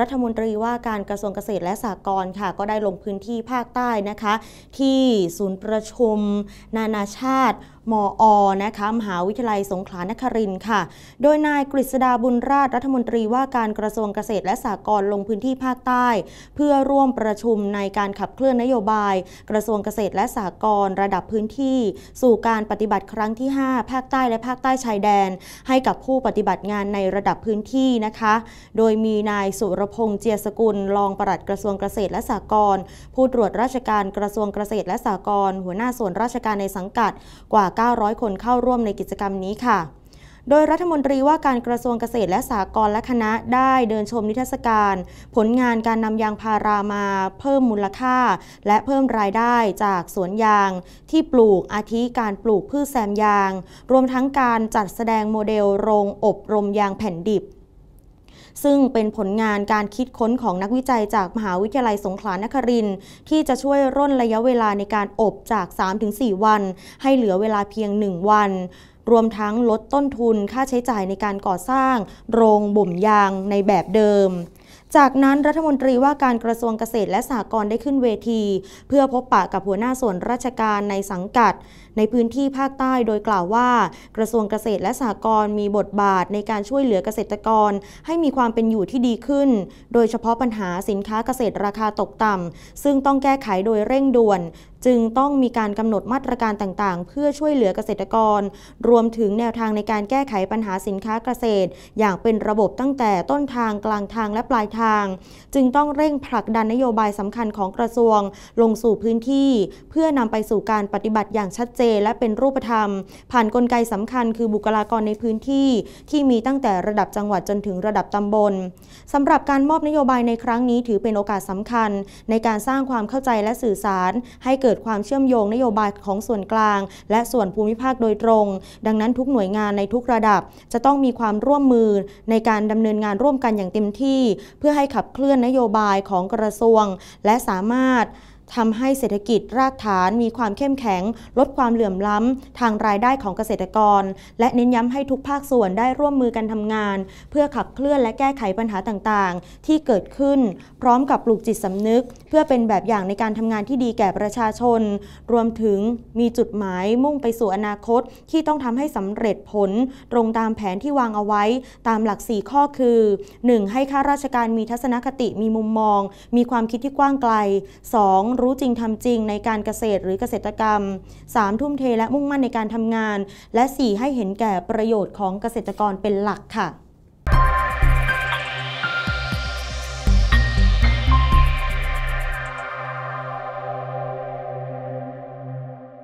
รัฐมนตรีว่าการกระทรวงเกษตรและสหกรณ์ค่ะ ก็ได้ลงพื้นที่ภาคใต้นะคะ ที่ศูนย์ประชุม นานาชาติมอนะคะมหาวิทยาลัยสงขลานครินทร์ค่ะ โดยนายกฤษดาบุญราชรัฐมนตรีว่าการกระทรวงเกษตรและสหกรณ์ลงพื้นที่ภาคใต้ เพื่อร่วมประชุมในการขับเคลื่อนนโยบาย กระทรวงเกษตรและสหกรณ์ระดับพื้นที่ สู่การปฏิบัติครั้งที่ 5 ภาคใต้และภาคใต้ชายแดน ให้กับผู้ปฏิบัติงานในระดับพื้นที่นะคะ โดยมีนายสุรพงษ์เจียสกุลรองปลัดกระทรวงเกษตรและสหกรณ์ผู้ตรวจราชการกระทรวงเกษตรและสหกรณ์หัวหน้าส่วนราชการในสังกัดกว่า900 คนเข้าร่วมในกิจกรรมนี้ค่ะ โดยรัฐมนตรีว่าการกระทรวงเกษตรและสหกรณ์และคณะได้เดินชมนิทรรศการ ผลงานการนำยางพารามาเพิ่มมูลค่า และเพิ่มรายได้จากสวนยาง ที่ปลูกอาทิการปลูกพืชแซมยาง รวมทั้งการจัดแสดงโมเดลโรงอบรมยางแผ่นดิบ ซึ่งเป็นผลงานการคิดค้นของนักวิจัยจากมหาวิทยาลัยสงขลานครินที่จะช่วยร่นระยะเวลาในการอบจาก 3-4 วัน ให้เหลือเวลาเพียง 1 วันรวมทั้งลดต้นทุนค่าใช้จ่ายในการก่อสร้าง โรงบ่มยางในแบบเดิม จากนั้นรัฐมนตรีว่าการกระทรวงเกษตรและสหกรณ์ได้ขึ้นเวที เพื่อพบปะกับหัวหน้าส่วนราชการในสังกัด ในพื้นที่ภาคใต้โดยกล่าวว่า กระทรวงเกษตรและสหกรณ์มีบทบาทในการช่วยเหลือเกษตรกร ให้มีความเป็นอยู่ที่ดีขึ้น โดยเฉพาะปัญหาสินค้าเกษตรราคาตกต่ำซึ่งต้องแก้ไขโดยเร่งด่วน จึงต้องมีการกำหนดมาตรการต่างๆ เพื่อช่วยเหลือเกษตรกร รวมถึงแนวทางในการแก้ไขปัญหาสินค้าเกษตร อย่างเป็นระบบตั้งแต่ต้นทางกลางทางและปลายทาง จึงต้องเร่งผลักดันนโยบายสำคัญของกระทรวง ลงสู่พื้นที่ เพื่อนำไปสู่การปฏิบัติอย่างชัดเจนและเป็นรูปธรรม ผ่านนกลไกสำคัญคือบุคลากรในพื้นที่ ที่มีตั้งแต่ระดับจังหวัดจนถึงระดับตำบลสำหรับการมอบนโยบายในครั้งนี้ถือเป็นโอกาสสำคัญ ในการสร้างความเข้าใจและสื่อสารให้เกิดิดความเชื่อมโยงนโยบายของส่วนกลาง และส่วนภูมิภาคโดยตรง ดังนั้นทุกหน่วยงานในทุกระดับ จะต้องมีความร่วมมือในการดำเนินงานร่วมกันอย่างเต็มที่ เพื่อให้ขับเคลื่อนนโยบายของกระทรวง และสามารถ ทำให้เศรษฐกิจรากฐานมีความเข้มแข็ง ลดความเหลื่อมล้ำ ทางรายได้ของเกษตรกร และเน้นย้ำให้ทุกภาคส่วนได้ร่วมมือกันทำงาน เพื่อขับเคลื่อนและแก้ไขปัญหาต่างๆ ที่เกิดขึ้น พร้อมกับปลูกจิตสำนึก เพื่อเป็นแบบอย่างในการทำงานที่ดีแก่ประชาชน รวมถึงมีจุดหมายมุ่งไปสู่อนาคตที่ต้องทำให้สำเร็จผล ตรงตามแผนที่วางเอาไว้ ตามหลัก 4 ข้อคือ 1. ให้ข้าราชการมีทัศนคติมีมุมมอง มีความคิดที่กว้างไกล 2. รู้จริงทำจริงในการเกษตรหรือเกษตรกรรม 3. ทุ่มเทและมุ่งมั่นในการทำงาน และ 4. ให้เห็นแก่ประโยชน์ของเกษตรกรเป็นหลักค่ะ